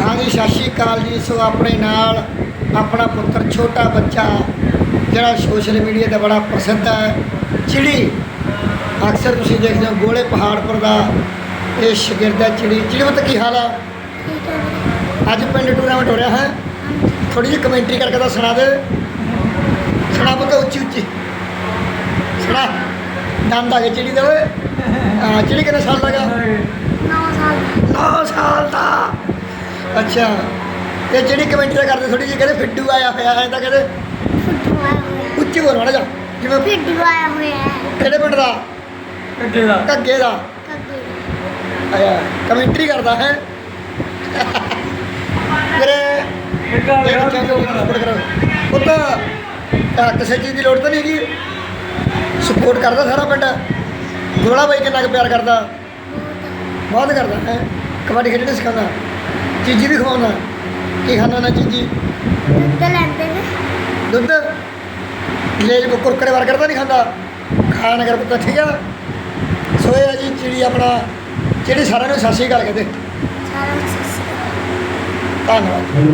ਹਾਂਜੀ ਸਤਿ ਸ਼੍ਰੀ ਅਕਾਲ ਜੀ। ਸੋ ਆਪਣੇ ਨਾਲ ਆਪਣਾ ਪੁੱਤਰ ਛੋਟਾ ਬੱਚਾ ਜਿਹੜਾ ਸੋਸ਼ਲ ਮੀਡੀਆ ਤੇ ਬੜਾ ਪ੍ਰਸਿੱਧ ਹੈ ਚਿੜੀ। ਅਕਸਰ ਤੁਸੀਂ ਦੇਖਦੇ ਹੋ ਗੋਲੇ ਪਹਾੜਪੁਰ ਦਾ ਇਹ ਸ਼ਗਿਰਦ ਹੈ ਚਿੜੀ। ਚਿੜੀ ਪੁੱਤ ਕੀ ਹਾਲ ਹੈ ਅੱਜ ਪਿੰਡ ਟੂਰਨਾਮੈਂਟ ਹੋ ਰਿਹਾ ਹੈ? ਥੋੜੀ ਜਿਹੀ ਕਮੈਂਟਰੀ ਕਰਕੇ ਤਾਂ ਸੁਣਾ ਦੇ। ਸੁਣਾ ਪੁੱਤ ਉੱਚੀ ਉੱਚੀ। ਸੁਣਾ। ਦੰਦ ਆ ਗਏ ਚਿੜੀ ਦੇ ਓਏ। ਚਿੜੀ ਕਿੰਨੇ ਸਾਲ ਦਾ ਗਾ 9 ਸਾਲ। 9 ਸਾਲ ਦਾ ਅੱਛਾ। ਤੇ ਜਿਹੜੀ ਕਮੈਂਟਰੀ ਕਰਦੇ ਥੋੜੀ ਜਿਹੀ ਕਹਿੰਦੇ ਫਿੱਡੂ ਆਇਆ ਹੋਇਆ ਐ ਤਾਂ ਕਹਿੰਦੇ ਫੁੱਟੂ ਆਇਆ ਹੋਇਆ ਉੱਚੀ ਬੋਲ ਮਾੜਾ ਜਾ। ਜਿਵੇਂ ਫਿੱਟੂ ਆਇਆ ਹੋਇਆ ਹੈ। ਕਿਹੜੇ ਪਿੰਡ ਦਾ? ਕੱਢੇ ਦਾ। ਘੱਗੇ ਦਾ। ਕੱਗੇ ਆਇਆ। ਕਮੈਂਟਰੀ ਕਰਦਾ ਹੈ। ਮੇਰੇ ਸਪੋਰਟ ਕਰੋ। ਉਹ ਤਾਂ ਕਿਸੇ ਚੀਜ਼ ਦੀ ਲੋੜ ਤਾਂ ਨਹੀਂ ਹੈਗੀ। ਸਪੋਰਟ ਕਰਦਾ ਸਾਰਾ ਪਿੰਡ। ਗੋਲਾ ਬਾਈ ਕਿੰਨਾ ਕੁ ਪਿਆਰ ਕਰਦਾ। ਬਹੁਤ ਕਰਦਾ ਹੈ। ਕਬੱਡੀ ਖੇਡਣੀ ਸਿਖਾਉਂਦਾ। ਚੀਜੀ ਵੀ ਖਵਾਉਂਦਾ। ਕੀ ਖਾਂਦਾ ਨਾ ਚੀਜੀ? ਦੁੱਧ ਲੈਂਦੇ ਨੇ। ਦੁੱਧ? ਲੇਜ ਕੋ ਕੁਰਕਰੇ ਵਰਗਰ ਤਾਂ ਨਹੀਂ ਖਾਂਦਾ। ਖਾਣ ਅਗਰ ਪੁੱਤ ਠੀਕ ਆ ਸੋ ਇਹ ਆ ਜੀ ਚਿੜੀ ਆਪਣਾ। ਜਿਹੜੀ ਸਾਰਿਆਂ ਨੂੰ ਸਤਿ ਸ਼੍ਰੀ ਅਕਾਲ ਕਹਿੰਦੇ। ਸਾਰਾ ਕੁਛ ਧੰਨਵਾਦ।